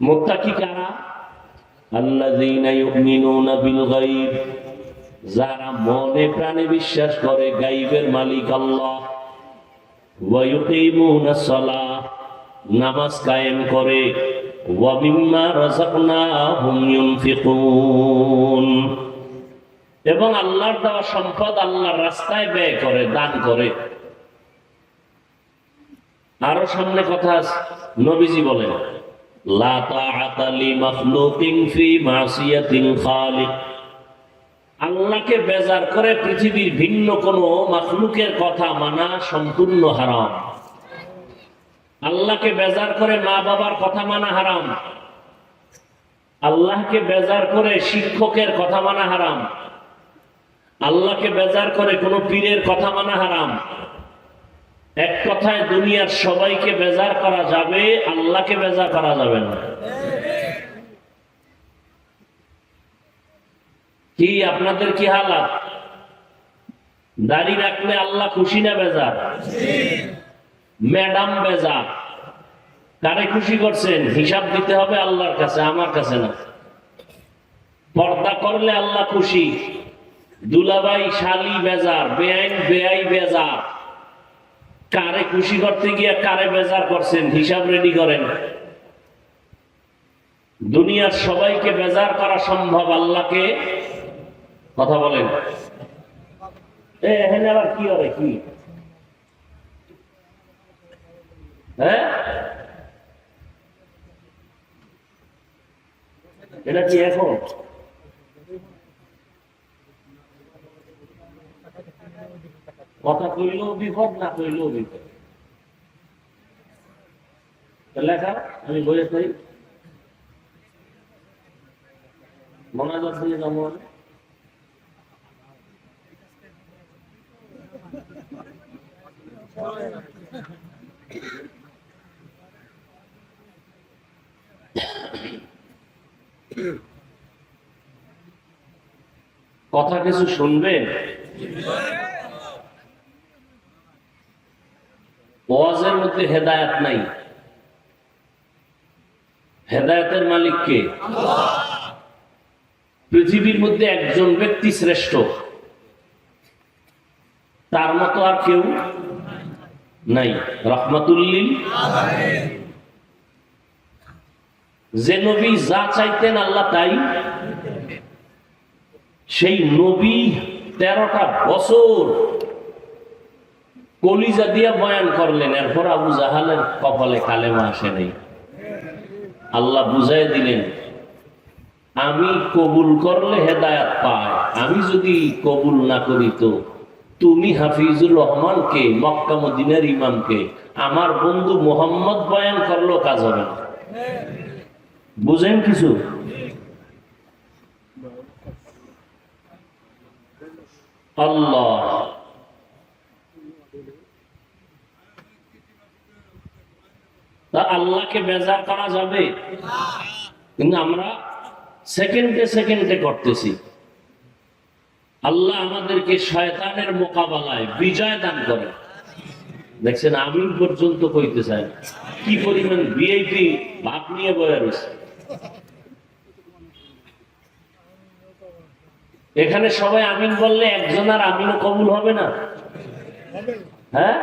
কারা? আল্লাযীনা ইউমিনুনা বিল গায়ব। যারা মনে প্রাণে বিশ্বাস করে গায়বের মালিক আল্লাহ। ওয়া ইউকিমুনাস সালাহ। নামাজ কায়েম করে। ওয়া মিম্মা রাযাকনাহুম ইউনফিকুন। এবং আল্লাহর দেওয়া সম্পদ আল্লাহর রাস্তায় ব্যয় করে, দান করে। আরও সামনে কথা নবীজি বলেন তাআতা লি মাখলুকিন ফি মাসিয়াতিল খালিক। আল্লাহকে বেজার করে পৃথিবীর ভিন্ন কোন মাখলুকের কথা মানা সম্পূর্ণ হারাম। আল্লাহকে বেজার করে মা বাবার কথা মানা হারাম। আল্লাহকে বেজার করে শিক্ষকের কথা মানা হারাম। আল্লাহকে বেজার করে কোনো পীরের কথা মানা হারাম। এক কথায় দুনিয়ার সবাইকে বেজার করা যাবে, আল্লাহকে বেজার করা যাবে না। কি, আপনাদের কি হালাত? দাড়ি রাখলে আল্লাহ খুশি না বেজার? ম্যাডাম বেজার। কারে খুশি করছেন? হিসাব দিতে হবে আল্লাহর কাছে, আমার কাছে না। পর্দা করলে আল্লাহ খুশি। দুলাবাই শালি বেজার, বেআইন, বেআই বেজার। কারে খুশি করতে গিয়ে কারে বেজার করছেন? হিসাব রেডি করেন। দুনিয়ার সবাইকে বেজার করা সম্ভব আল্লাহকে? কথা বলেন। এখানে আবার কি হবে? কি? হ্যাঁ? এটা কি এখন? কথা কইলেও বিপদ, না কইলেও বিপদ? লেখা আমি বলে কই। দিয়ে জন্ম কথা কিছু শুনবেন ওয়াজের মধ্যে হেদায়াত নাই। হেদায়াতের মালিক কে? পৃথিবীর মধ্যে একজন ব্যক্তি শ্রেষ্ঠ। তার মতো আর কেউ নাই। রহমতুল্লিল যে নবী যা চাইতেন আল্লাহ তাই। সেই নবী তেরোটা বছর কলিজা দিয়া বয়ান করলেন, এরপর আবু জাহালের কপালে কালেমা আসে নাই। আল্লাহ বুঝাই দিলেন, আমি কবুল করলে হেদায়াত পায়, আমি যদি কবুল না করি তো তুমি হাফিজুর রহমানকে, মক্কা মদিনার ইমামকে, আমার বন্ধু মোহাম্মদ বয়ান করলেও কাজ হবে না। বুঝেন কিছু? আল্লাহ তা আল্লাহকে বেজার করা যাবে? কিন্তু আমরা সেকেন্ডে সেকেন্ডে করতেছি। আল্লাহ আমাদেরকে শয়তানের মোকাবেলায় বিজয় দান করে। দেখছেন আমি পর্যন্ত কইতে চাই, কি পরিমাণ ভিআইপি ভাব নিয়ে বয়ে রয়েছে। এখানে সবাই আমিন বললে একজন আর আমিনও কবুল হবে না? হ্যাঁ?